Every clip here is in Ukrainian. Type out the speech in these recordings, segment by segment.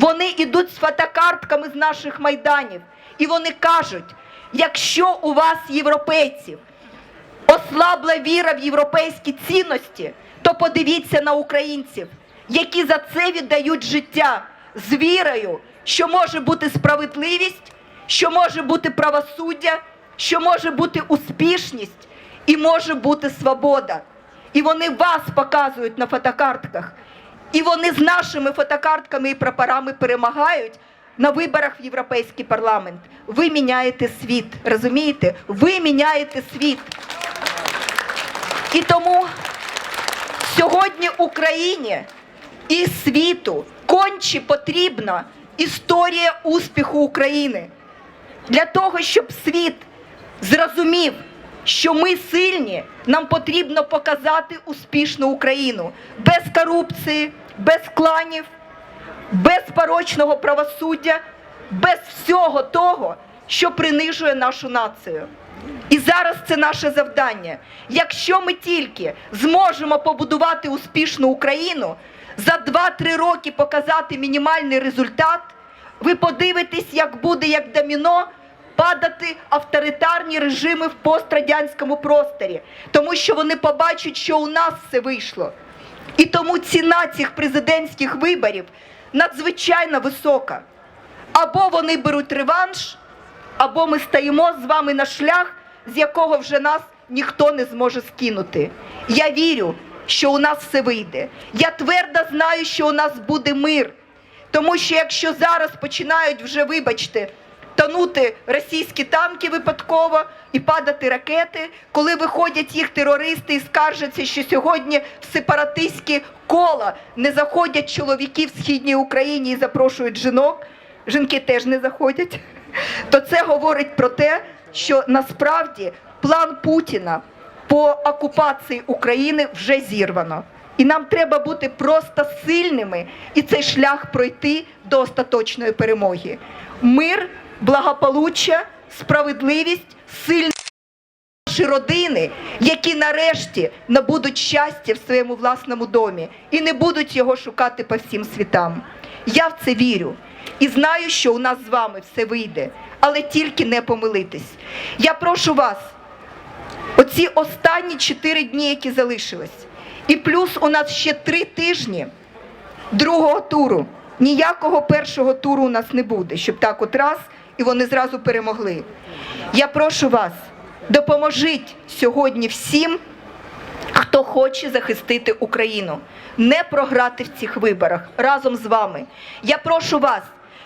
Вони йдуть з фотокартками з наших майданів, і вони кажуть: якщо у вас, європейців, ослабла віра в європейські цінності, то подивіться на українців, які за це віддають життя з вірою, що може бути справедливість, що може бути правосуддя, що може бути успішність і може бути свобода. І вони вас показують на фотокартках. І вони з нашими фотокартками і прапорами перемагають на виборах в Європейський парламент. Ви міняєте світ, розумієте? Ви міняєте світ. І тому сьогодні Україні і світу конче потрібна історія успіху України для того, щоб світ зрозумів, що ми сильні, нам потрібно показати успішну Україну без корупції, без кланів, без порочного правосуддя, без всього того, що принижує нашу націю. І зараз це наше завдання. Якщо ми тільки зможемо побудувати успішну Україну, за 2-3 роки показати мінімальний результат, ви подивитесь, як буде як доміно падати авторитарні режими в пострадянському просторі, тому що вони побачать, що у нас все вийшло. І тому ціна цих президентських виборів надзвичайно висока. Або вони беруть реванш, або ми стаємо з вами на шлях, з якого вже нас ніхто не зможе скинути. Я вірю, що у нас все вийде. Я твердо знаю, що у нас буде мир. Тому що якщо зараз починають вже, вибачте, тонути російські танки випадково і падати ракети, коли виходять їх терористи і скаржаться, що сьогодні в сепаратистські кола не заходять чоловіки в східній Україні і запрошують жінок, жінки теж не заходять, то це говорить про те, що насправді план Путіна по окупації України вже зірвано. І нам треба бути просто сильними і цей шлях пройти до остаточної перемоги. Мир, благополуччя, справедливість, сильні наші родини, які нарешті набудуть щастя в своєму власному домі і не будуть його шукати по всім світам. Я в це вірю і знаю, що у нас з вами все вийде, але тільки не помилитись. Я прошу вас, оці останні чотири дні, які залишились, і плюс у нас ще три тижні другого туру. Ніякого першого туру у нас не буде, щоб так от раз і вони зразу перемогли. Я прошу вас, допоможіть сьогодні всім, хто хоче захистити Україну, не програти в цих виборах разом з вами. Я прошу вас,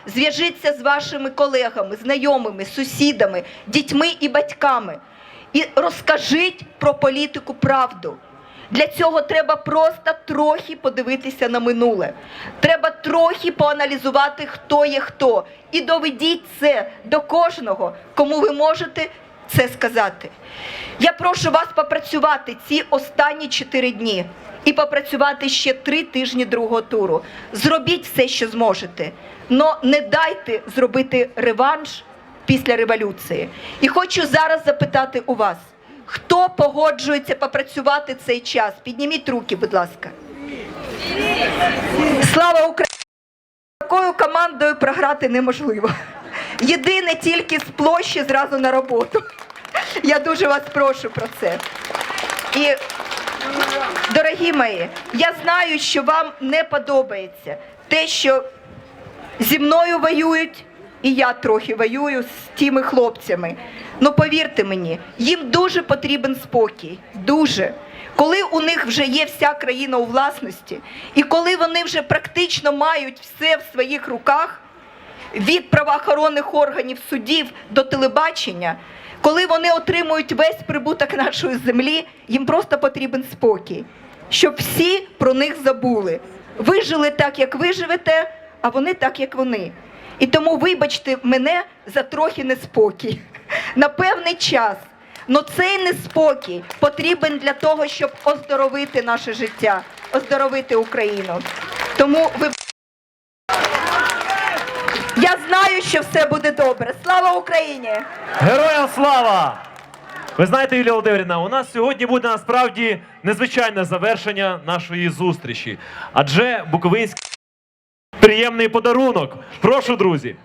зв'яжіться з вашими колегами, знайомими, сусідами, дітьми і батьками і розкажіть про політику правду. Для цього треба просто трохи подивитися на минуле. Треба трохи поаналізувати, хто є хто. І доведіть це до кожного, кому ви можете це сказати. Я прошу вас попрацювати ці останні чотири дні і попрацювати ще три тижні другого туру. Зробіть все, що зможете. Но не дайте зробити реванш після революції. І хочу зараз запитати у вас. Хто погоджується попрацювати цей час? Підніміть руки, будь ласка. Слава Україні! Такою командою програти неможливо. Єдине тільки з площі зразу на роботу. Я дуже вас прошу про це. І, дорогі мої, я знаю, що вам не подобається те, що зі мною воюють, і я трохи воюю з тими хлопцями. Ну повірте мені, їм дуже потрібен спокій. Дуже. Коли у них вже є вся країна у власності, і коли вони вже практично мають все в своїх руках, від правоохоронних органів, судів до телебачення, коли вони отримують весь прибуток нашої землі, їм просто потрібен спокій, щоб всі про них забули. Ви жили так, як ви живете, а вони так, як вони. І тому вибачте мене за трохи неспокій на певний час. Но цей неспокій потрібен для того, щоб оздоровити наше життя, оздоровити Україну. Тому ви я знаю, що все буде добре. Слава Україні! Героям слава! Ви знаєте, Юлія Володимирівна, у нас сьогодні буде насправді незвичайне завершення нашої зустрічі. Адже Буковинський приємний подарунок. Прошу, друзі.